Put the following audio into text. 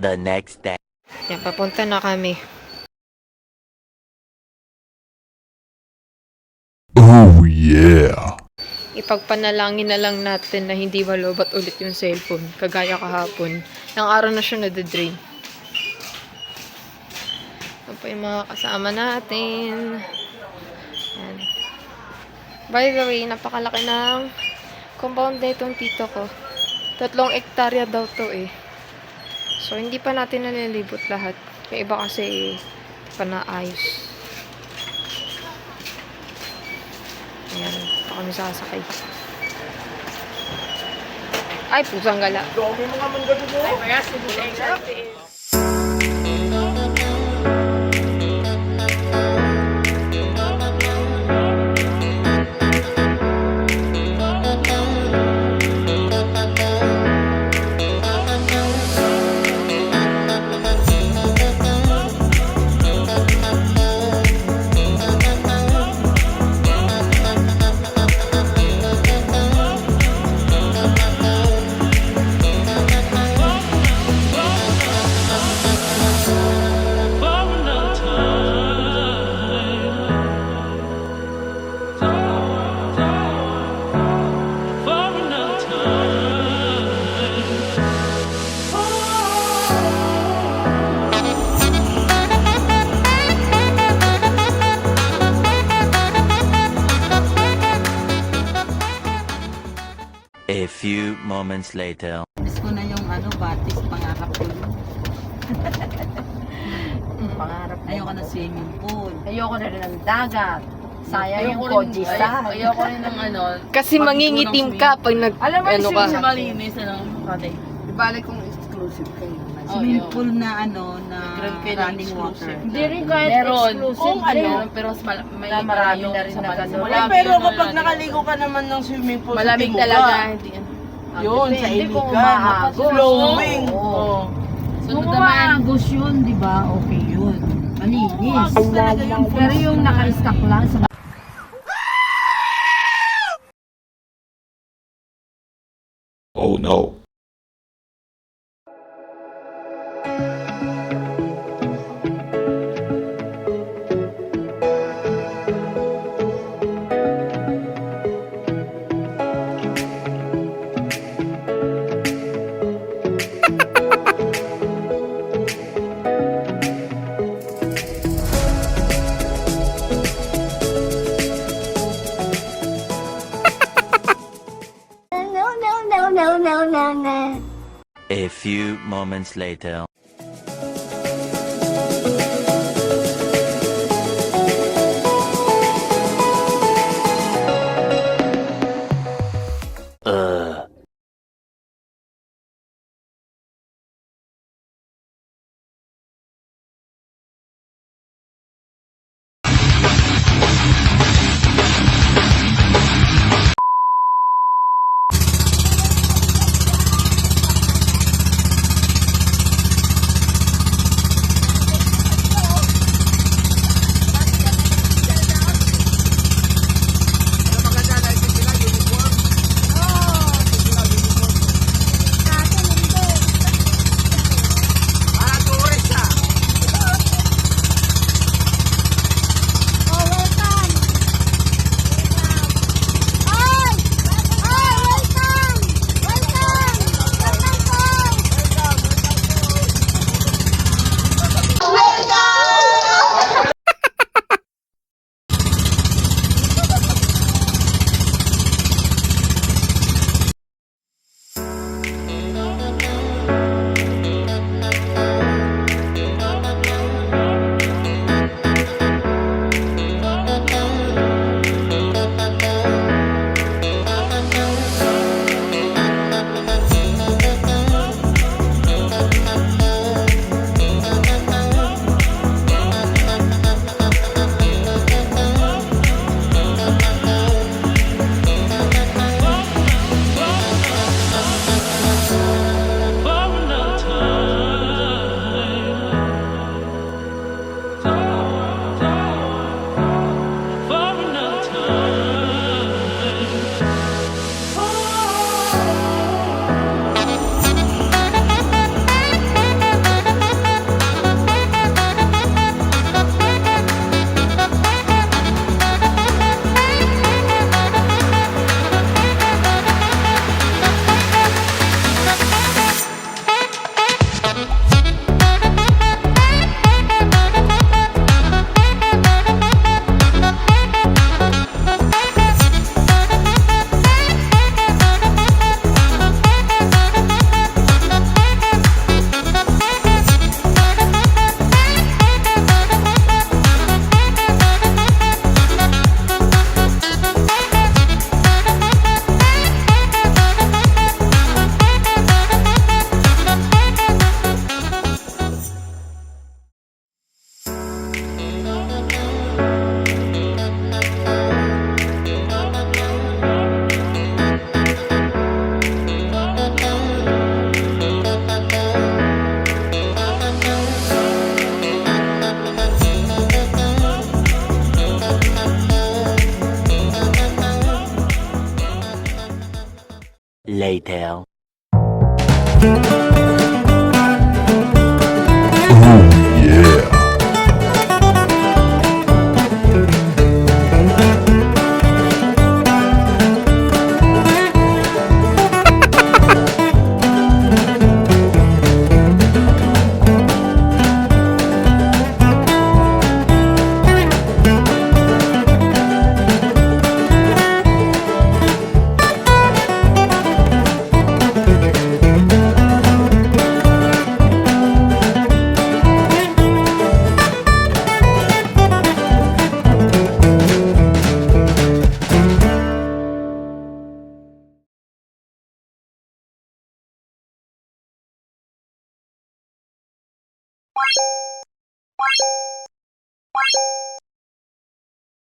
the next day. Yan, papunta na kami. Oh yeah. Ipagpanalangin na lang natin na hindi malobat ulit yung cellphone. Kagaya kahapon. Nang araw na siya nade-drain. Ito pa yung mga kasama natin. Yan. By the way, napakalaki ng compound na itong tito ko. Tatlong ektarya daw to eh. So, hindi pa natin nalilibot lahat. Yung iba kasi, hindi pa naayos. Ayan, pa kami sasakay. Ay, pusang gala. A few moments later. Miss ko na yung ano, batis, pangarap ko yun. Pangarap ko. Ayoko na swimming pool. Ayoko na rin ng dagat. Sayang yung Ayoko rin, ay, ayoko rin ng ano. Kasi pag mangingitim ka pag nag, Alam mo, ano ka. Kasi malinis, ano, kate. Ibalik kong exclusive kayo. Oh, Swimming pool na ano, na Nag-grab kayo ng running water. exclusive. Hindi rin kahit Meron. exclusive. Kung ano, din. pero mas mal- may Na marami na rin sa na ganun. Pero kapag nakaligo ka naman ng swimming pool, Malamig talaga, hindi. Yun, sa Depende kung Iligan. umaagos. Flowing. Oo. Oh. Sunod Kung naman, umaagos yun, di ba? Okay yun. Malinis. Talaga yung Pero yung naka-stack lang sa Oh no. A few moments later. later.